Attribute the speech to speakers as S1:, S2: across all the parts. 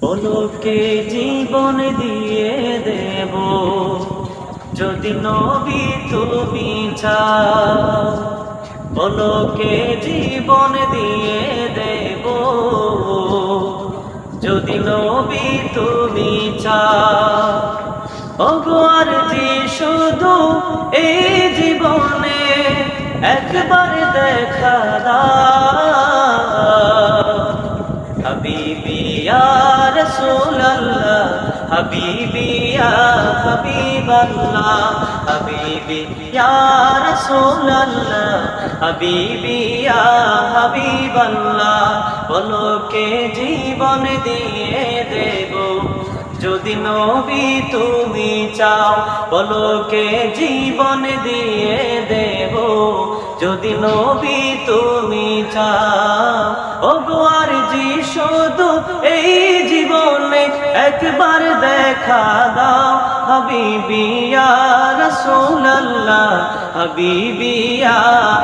S1: বলকে জীবন দিয়ে দেব। যদি নবী তুমি চাও বলকে জীবন দিয়ে দেব। যদি নবী তুমি চাও ভগবান জি শুধু এই জীবনে একবার দেখা দাও। হাবিবি, ইয়া হাবিবাল্লাহ, হাবিবি, ইয়া রাসূলুল্লাহ, হাবিবি, ইয়া হাবিবাল্লাহ বলকে জীবন দিয়ে দেব? যদি নবী তুমি চাও বলকে জীবন দিয়ে দেব? যদি নবী তুমি চাও ও গোয়ার জি শুধু এই জীবনে একবার দেখা দাও। হাবিবিয়া রসুল্লাহ হাবিবিয়া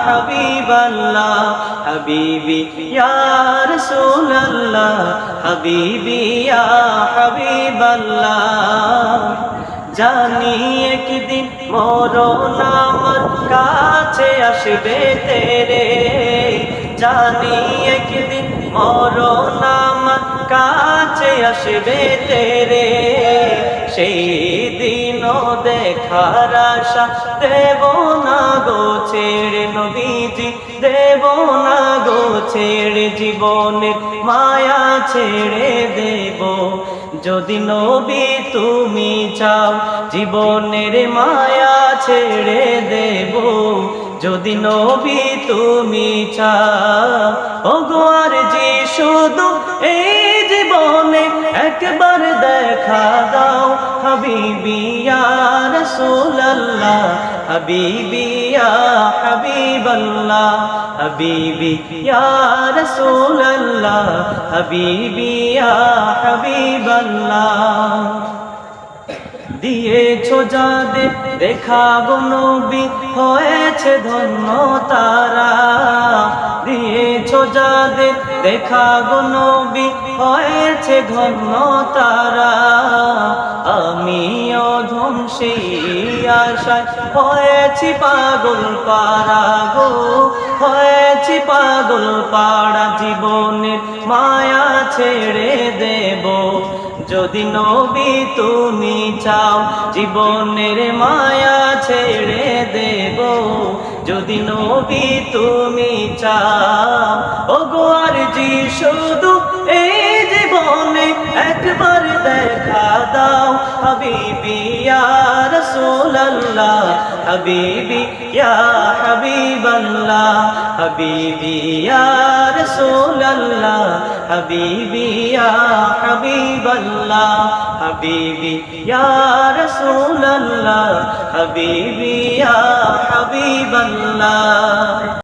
S1: হাবিবাল্লাহ হাবিবিয়া রসুল্লাহ হাবিবিয়া হাবিবাল্লাহ। জানি একদিন মরণ আমার কাছে আসবে তেরে। জানি একদিন মরণ আমার কাছে আসবে তেরে। সেই দিনও দেখার আশা দেব না গো, ছেড়ে নবীজি, দেব না গো, ছেড়ে জীবনের মায়া ছেড়ে দেব। যদি নবী তুমি চাও, জীবনের মায়া ছেড়ে দেব। যদি নবী তুমি চাও ও গোয়ার জি শুধু এই জীবনে একবার দেখা দাও হাবিবিয়া রসুল্লাহ হাবিবিয়া হাবিবাল্লাহ হাবিবিয়া রসুল্লাহ হাবিবিয়া হাবিবাল্লাহ। দিয়েছ যাদের দেখাবো নবী, হয়েছে ধন্য তারা। দিয়েছ যাদের দেখাবো নবী, হয়েছে ধন্য তারা। আমিও ধ্বংসী আশায় হয়েছি পাগল পারা গো, হয়েছি পাগল পাড়া। জীবনের মায়া ছেড়ে দেব যদি নবী তুমি চাও, জীবনের মায়া ছেড়ে দেব। যদি নবী তুমি চাও ও গোয়ার জি শুধু এই জীবনে একবার দেখা দাও। হাবিবি ইয়া রাসূলুল্লাহ, হাবিবি ইয়া হাবিবাল্লাহ, হাবিবি ইয়া রাসূলুল্লাহ হাবিবি ইয়া হাবিবাল্লাহ হাবিবি ইয়া রাসূলুল্লাহ হাবিবি ইয়া